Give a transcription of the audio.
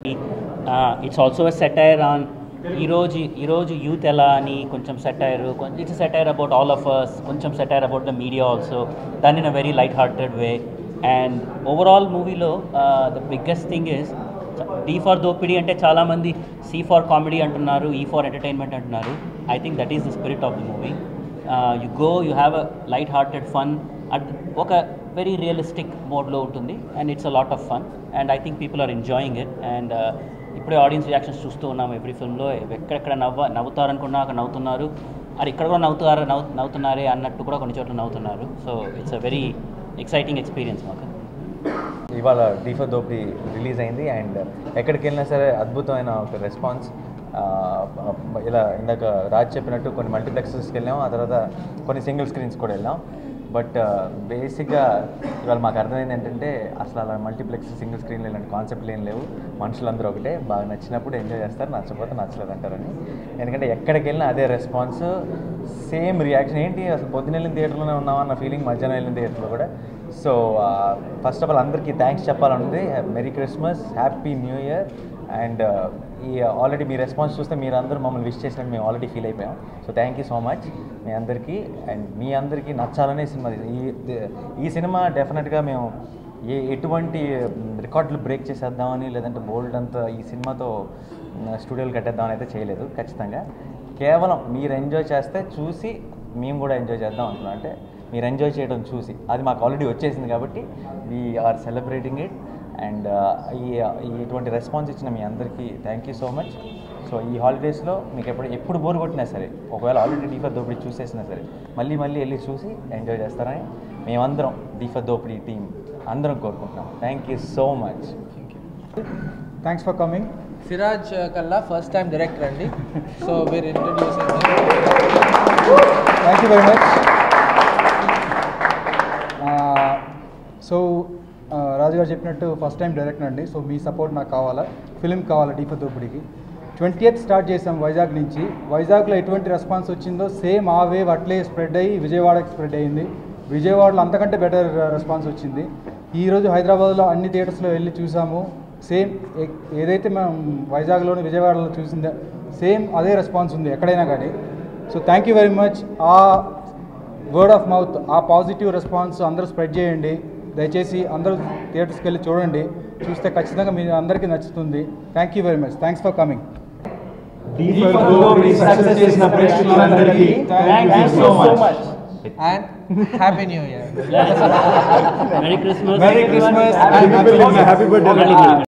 It's also satire on ఈరోజు ఈరోజు youth ఎలా అని కొంచెం సెటైర్ కొంచెం it's satire about all of us కొంచెం satire about the media also done in a very light hearted way and overall మూవీలో the biggest thing is D for దోపిడి అంటే చాలామంది సి ఫార్ కామెడీ అంటున్నారు ఈ ఫార్ ఎంటర్టైన్మెంట్ అంటున్నారు. I think that is the spirit of the movie you go you have a light hearted fun at ఒక very realistic మోడ్లో ఉంటుంది. And it's a lot of fun and I think people are enjoying it and ఇప్పుడే audience reactions చూస్తూ ఉన్నాం every ఫిల్మ్లో ఎక్కడెక్కడ నవ్వ నవ్వుతారనుకున్నా అక్కడ నవ్వుతున్నారు. అది ఇక్కడ కూడా నవ్వుతారు నవ్వు నవ్వుతున్నారే అన్నట్టు కూడా కొన్ని చోట్ల నవ్వుతున్నారు. So it's a very exciting experience మాకు. ఇవాళ డీఫర్ దోపి రిలీజ్ అయింది. అండ్ ఎక్కడికి వెళ్ళినా సరే అద్భుతమైన ఒక రెస్పాన్స్. ఇలా ఇందాక రాజ్ చెప్పినట్టు కొన్ని మల్టీప్లెక్సెస్కి వెళ్ళాం. ఆ తర్వాత కొన్ని సింగిల్ స్క్రీన్స్ కూడా వెళ్ళాం. బట్ బేసిక్గా ఇవాళ మాకు అర్థమైంది ఏంటంటే అసలు అలా మల్టీప్లెక్స్ సింగిల్ స్క్రీన్లు ఇలాంటి కాన్సెప్ట్లు ఏం లేవు. మనుషులందరూ ఒకటే బాగా నచ్చినప్పుడు ఎంజాయ్ చేస్తారు నచ్చకపోతే నచ్చలేదు అంటారని ఎందుకంటే ఎక్కడికి వెళ్ళినా అదే రెస్పాన్స్ సేమ్ రియాక్షన్. ఏంటి అసలు పొద్దున వెళ్ళిన థియేటర్లోనే ఉన్నామన్న ఫీలింగ్ మధ్యాహ్నం వెళ్ళిన థియేటర్లో కూడా సో ఫస్ట్ ఆఫ్ ఆల్ అందరికీ thanks చెప్పాలనుంది. Merry Christmas happy new year and ఈ uh, ఆల్రెడీ మీ రెస్పాన్స్ చూస్తే మీరు అందరూ మమ్మల్ని విష్ చేసినట్టు మేము ఆల్రెడీ ఫీల్ అయిపోయాం. So thank you so much మీ అందరికీ. అండ్ మీ అందరికీ నచ్చాలనే సినిమా ఈ ఈ సినిమా డెఫినెట్గా మేము ఏ ఎటువంటి రికార్డులు బ్రేక్ చేసేద్దామని లేదంటే బోల్డ్ అంతా ఈ సినిమాతో స్టూడియోలు కట్టేద్దామని అయితే చేయలేదు ఖచ్చితంగా. కేవలం మీరు ఎంజాయ్ చేస్తే చూసి మేము కూడా ఎంజాయ్ చేద్దాం అనుకున్నాం. అంటే మీరు ఎంజాయ్ చేయడం చూసి. అది మాకు ఆల్రెడీ వచ్చేసింది కాబట్టి వీఆర్ సెలబ్రేటింగ్ ఇట్ అండ్ ఈ ఈ ఇటువంటి రెస్పాన్స్ ఇచ్చిన మీ అందరికీ thank you so much so ఈ హాలిడేస్లో మీకు ఎప్పుడు ఎప్పుడు బోర్ కొట్టినా సరే ఒకవేళ ఆల్రెడీ డీఫర్ దోపిడీ చూసేసినా సరే మళ్ళీ మళ్ళీ వెళ్ళి చూసి ఎంజాయ్ చేస్తారని మేమందరం డీఫర్ దోపిడీ టీం అందరం కోరుకుంటున్నాం. Thank you so much thanks for coming Siraj Kalla first time director అండి. సో మీరు introduce thank you very much so రాజుగారు చెప్పినట్టు ఫస్ట్ టైం డైరెక్టర్ అండి. సో మీ సపోర్ట్ నాకు కావాలా? ఫిలిం కావాలా డీప దోపిడికి? ట్వంటీ ఎయిత్ స్టార్ట్ చేసాం వైజాగ్ నుంచి. వైజాగ్లో ఎటువంటి రెస్పాన్స్ వచ్చిందో సేమ్ ఆ వేవ్ అట్లే స్ప్రెడ్ అయ్యి విజయవాడకి స్ప్రెడ్ అయ్యింది విజయవాడలో అంతకంటే బెటర్ రెస్పాన్స్ వచ్చింది. ఈరోజు హైదరాబాద్లో అన్ని థియేటర్స్లో వెళ్ళి చూసాము. సేమ్ ఏదైతే మనం వైజాగ్లోని విజయవాడలో చూసిందో సేమ్ అదే రెస్పాన్స్ ఉంది ఎక్కడైనా కానీ. So thank you very much. ఆ వర్డ్ ఆఫ్ మౌత్ ఆ పాజిటివ్ రెస్పాన్స్ అందరూ స్ప్రెడ్ చేయండి. దయచేసి అందరూ థియేటర్స్కి వెళ్ళి చూడండి. చూస్తే ఖచ్చితంగా మీ అందరికీ నచ్చుతుంది. Thank you very much thanks for coming success చేసిన ప్రేక్షకులందరికీ thank you so much and happy new year merry Christmas merry Christmas happy birthday